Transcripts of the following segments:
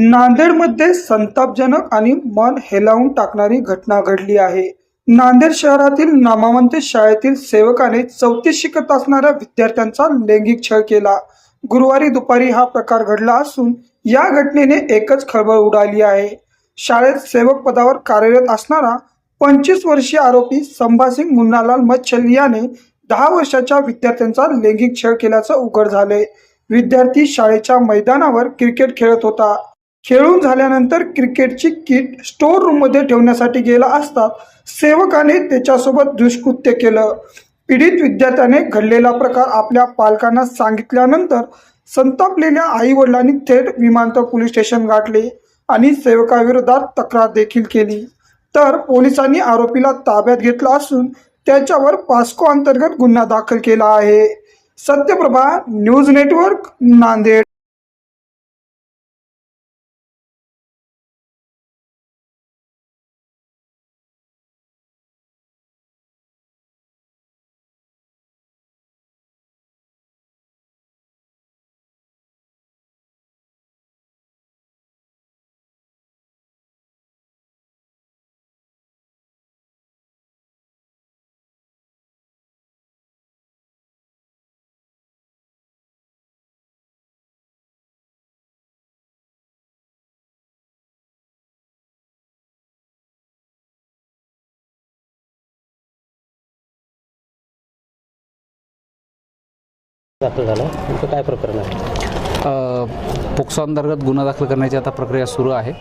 नांदेडमध्ये संतापजनक आणि मन हेलावून टाकणारी घटना घडली आहे. नांदेड शहरातील नामावंत शाळेतील सेवकाने चौथी शिकत असणाऱ्या विद्यार्थ्यांचा लैंगिक छळ केला. गुरुवारी दुपारी हा प्रकार घडला असून या घटनेने एकच खळबळ उडाली आहे. शाळेत सेवक पदावर कार्यरत असणारा पंचवीस वर्षीय आरोपी संभासिंग मुन्नालाल मच्छल याने दहा वर्षाच्या विद्यार्थ्यांचा लैंगिक छळ केल्याचं उघड झालंय. विद्यार्थी शाळेच्या मैदानावर क्रिकेट खेळत होता. खेळून झाल्यानंतर क्रिकेटची किट स्टोर रूममध्ये ठेवण्यासाठी गेला असता सेवकाने त्याच्यासोबत दुष्कृत्य केलं. पीडित विद्यार्थ्याने घडलेला प्रकार आपल्या पालकांना सांगितल्यानंतर संतापलेल्या आई वडिलांनी थेट विमानतळ पोलीस स्टेशन गाठले आणि सेवकाविरोधात तक्रार देखील केली. तर पोलिसांनी आरोपीला ताब्यात घेतला असून त्याच्यावर पास्को अंतर्गत गुन्हा दाखल केला आहे. Satyaprabha news network Nanded. दाखल झाला. नेमकं काय प्रकरण आहे? अ, पोक्सो अंतर्गत गुन्हा दाखल करण्याची आता प्रक्रिया सुरू आहे.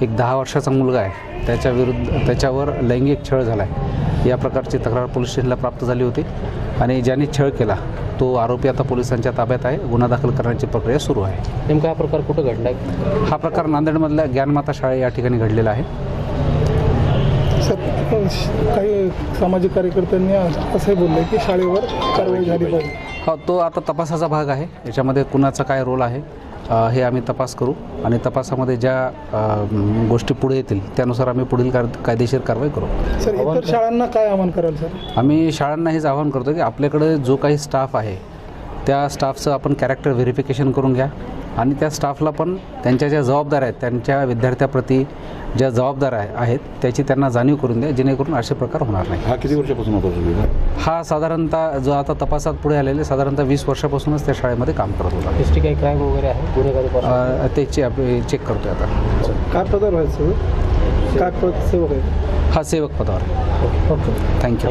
एक दहा वर्षाचा मुलगा आहे. त्याच्या विरुद्ध त्याच्यावर लैंगिक छळ झाला आहे या प्रकारची तक्रार पोलीस स्टेशनला प्राप्त झाली होती. आणि ज्यांनी छळ केला तो आरोपी आता पोलिसांच्या ताब्यात आहे. गुन्हा दाखल करण्याची प्रक्रिया सुरू आहे. नेमका हा प्रकार कुठं घडला आहे हा प्रकार नांदेडमधल्या ज्ञानमाता शाळे या ठिकाणी घडलेला आहे. काही सामाजिक कार्यकर्त्यांनी असंही बोलले की शाळेवर कारवाई झाली पाहिजे. हा तो आता तपासाचा भाग आहे. याच्यामध्ये कुणाचा काय रोल आहे हे आम्ही तपास करू. आणि तपासामध्ये ज्या गोष्टी पुढे येतील त्यानुसार आम्ही पुढील कार कायदेशीर कारवाई करू. सर इतर शाळांना काय आवाहन कराल सर? आम्ही शाळांना हेच आवाहन करतो की आपल्याकडे जो काही स्टाफ आहे त्या स्टाफचं आपण कॅरेक्टर व्हेरिफिकेशन करून घ्या. आणि त्या स्टाफला पण त्यांच्या ज्या जबाबदाऱ्या आहेत त्यांच्या विद्यार्थ्याप्रती ज्या जबाबदाऱ्या आहे- आहेत त्याची त्यांना जाणीव करून द्या जेणेकरून असे प्रकार होणार नाही हा किती वर्षापासून होता सुविधा? हा साधारणतः जो आता तपासात पुढे आलेले साधारणतः वीस वर्षापासूनच त्या शाळेमध्ये काम करत होता. हिस्ट्री काही क्राईम वगैरे आहे? गुन्हेगारी ते चे चेक करतोय आता. काय पदार व्हायचं काय पद सेवक आहे हा सेवक पदावर. Okay thank you